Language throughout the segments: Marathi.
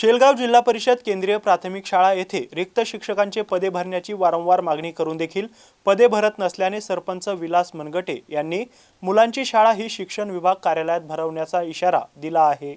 शेलगाव जिल्हा परिषद केंद्रीय प्राथमिक शाळा येथे रिक्त शिक्षकांचे पदे भरण्याची वारंवार मागणी करून देखील पदे भरत नसल्याने सरपंच विलास मनगटे यांनी मुलांची शाळा ही शिक्षण विभाग कार्यालयात भरवण्याचा इशारा दिला आहे.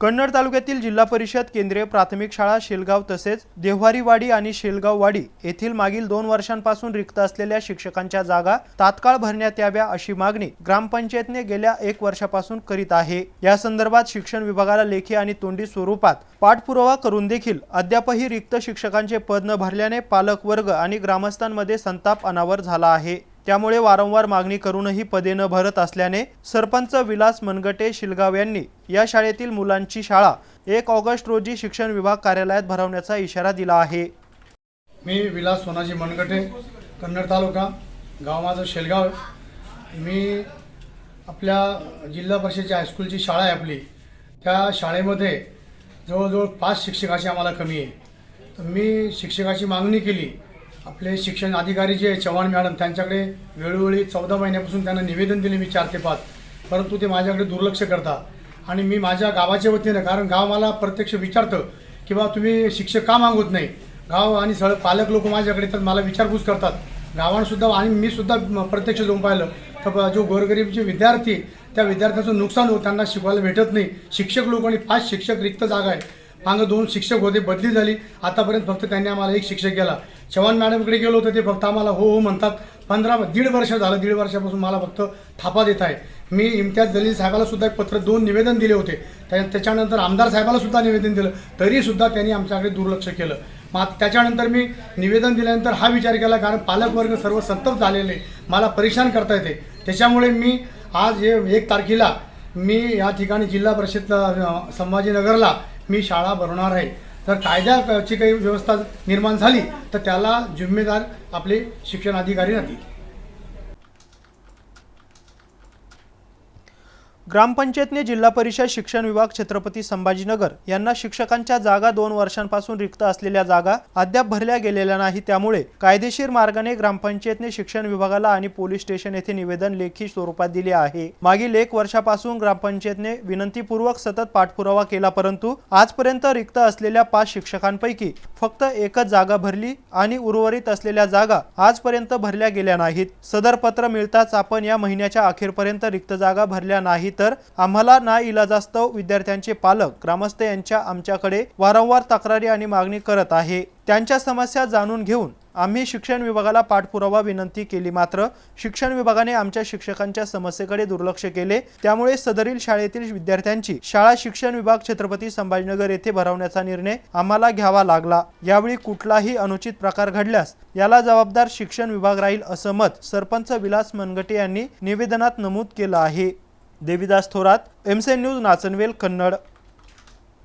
कन्नड तालुक्यातील जिल्हा परिषद केंद्रीय प्राथमिक शाळा शेलगाव तसेच देव्हारीवाडी आणि शेलगाववाडी येथील मागील दोन वर्षांपासून रिक्त असलेल्या शिक्षकांच्या जागा तात्काळ भरण्यात याव्या अशी मागणी ग्रामपंचायतने गेल्या एक वर्षापासून करीत आहे. या संदर्भात शिक्षण विभागाला लेखी आणि तोंडी स्वरूपात पाठपुरावा करून देखील अद्यापही रिक्त शिक्षकांचे पद न भरल्याने पालक वर्ग आणि ग्रामस्थांमध्ये संताप अनावर झाला आहे. त्यामुळे वारंवार मागणी करूनही पदे न भरत असल्याने सरपंच विलास मनगटे शिलगाव यांनी या शाळेतील मुलांची शाळा एक ऑगस्ट रोजी शिक्षण विभाग कार्यालयात भरवण्याचा इशारा दिला आहे. मी विलास सोनाजी मनगटे कन्नड तालुका गाव माझं शेलगाव. मी आपल्या जिल्हा परिषदेच्या हायस्कूलची शाळा आहे आपली. त्या शाळेमध्ये जवळजवळ पाच शिक्षकाची आम्हाला कमी आहे. तर मी शिक्षकाची मागणी केली आपले शिक्षण अधिकारी जे चव्हाण मॅडम त्यांच्याकडे वेळोवेळी चौदा महिन्यापासून त्यांना निवेदन दिले मी चार ते पाच. परंतु ते माझ्याकडे दुर्लक्ष करता आणि मी माझ्या गावाच्या वतीनं कारण गाव मला प्रत्यक्ष विचारतं की बा तुम्ही शिक्षक का मागवत नाही? गाव आणि सळ पालक लोक माझ्याकडे तर मला विचारपूस करतात. गावांसुद्धा आणि मी सुद्धा प्रत्यक्ष जाऊन पाहिलं तर जो गोरगरीब जे विद्यार्थी त्या विद्यार्थ्यांचं नुकसान होतं त्यांना शिकवायला भेटत नाही. शिक्षक लोक आणि पाच शिक्षक रिक्त जागा आहे. मागं दोन शिक्षक होते बदली झाली. आतापर्यंत फक्त त्यांनी आम्हाला एक शिक्षक गेला चव्हाण मॅडमकडे गेलो होतो ते फक्त आम्हाला हो हो म्हणतात. पंधरा दीड वर्ष झालं दीड वर्षापासून मला फक्त थापा देत आहे. मी इम्तियाज जलील साहेबाला सुद्धा एक पत्र दोन निवेदन दिले होते. त्या त्याच्यानंतर आमदार साहेबाला सुद्धा निवेदन दिलं. तरीसुद्धा त्यांनी आमच्याकडे दुर्लक्ष केलं. मग त्याच्यानंतर मी निवेदन दिल्यानंतर हा विचार केला कारण पालकवर्ग सर्व संतप्त झालेले. मला परेशान करता येते. त्याच्यामुळे मी आज हे एक तारखेला मी या ठिकाणी जिल्हा परिषद संभाजीनगरला मी शाळा भरवणार आहे. जर कायद्याची काही व्यवस्था निर्माण झाली तर त्याला जिम्मेदार आपले शिक्षण अधिकारी राहतील. ग्रामपंचायतने जिल्हा परिषद शिक्षण विभाग छत्रपती संभाजीनगर यांना शिक्षकांच्या जागा दोन वर्षांपासून रिक्त असलेल्या जागा अद्याप भरल्या गेलेल्या नाही. त्यामुळे कायदेशीर मार्गाने ग्रामपंचायतने शिक्षण विभागाला आणि पोलीस स्टेशन येथे निवेदन लेखी स्वरूपात दिले आहे. मागील एक वर्षापासून ग्रामपंचायतने विनंतीपूर्वक सतत पाठपुरावा केला परंतु आजपर्यंत रिक्त असलेल्या पाच शिक्षकांपैकी फक्त एकच जागा भरली आणि उर्वरित असलेल्या जागा आजपर्यंत भरल्या गेल्या नाहीत. सदर पत्र मिळताच आपण या महिन्याच्या अखेरपर्यंत रिक्त जागा भरल्या नाहीत. तर आम्हाला ना इलाजास्तव विद्यार्थ्यांचे पालक ग्रामस्थ यांच्या आमच्याकडे वारंवार तक्रारी आणि मागणी करत आहे. त्यांच्या समस्या जाणून घेऊन आम्ही शिक्षण विभागाला पाठपुरावा विनंती केली. मात्र शिक्षण विभागाने आमच्या शिक्षकांच्या समस्येकडे दुर्लक्ष केले. त्यामुळे सदरील शाळेतील विद्यार्थ्यांची शाळा शिक्षण विभाग छत्रपती संभाजीनगर येथे भरवण्याचा निर्णय आम्हाला घ्यावा लागला. यावेळी कुठलाही अनुचित प्रकार घडल्यास याला जबाबदार शिक्षण विभाग राहील असं मत सरपंच विलास मनगटे यांनी निवेदनात नमूद केलं आहे. देविदास थोरात एमसेन न्यूज नाचनवेल कन्नड.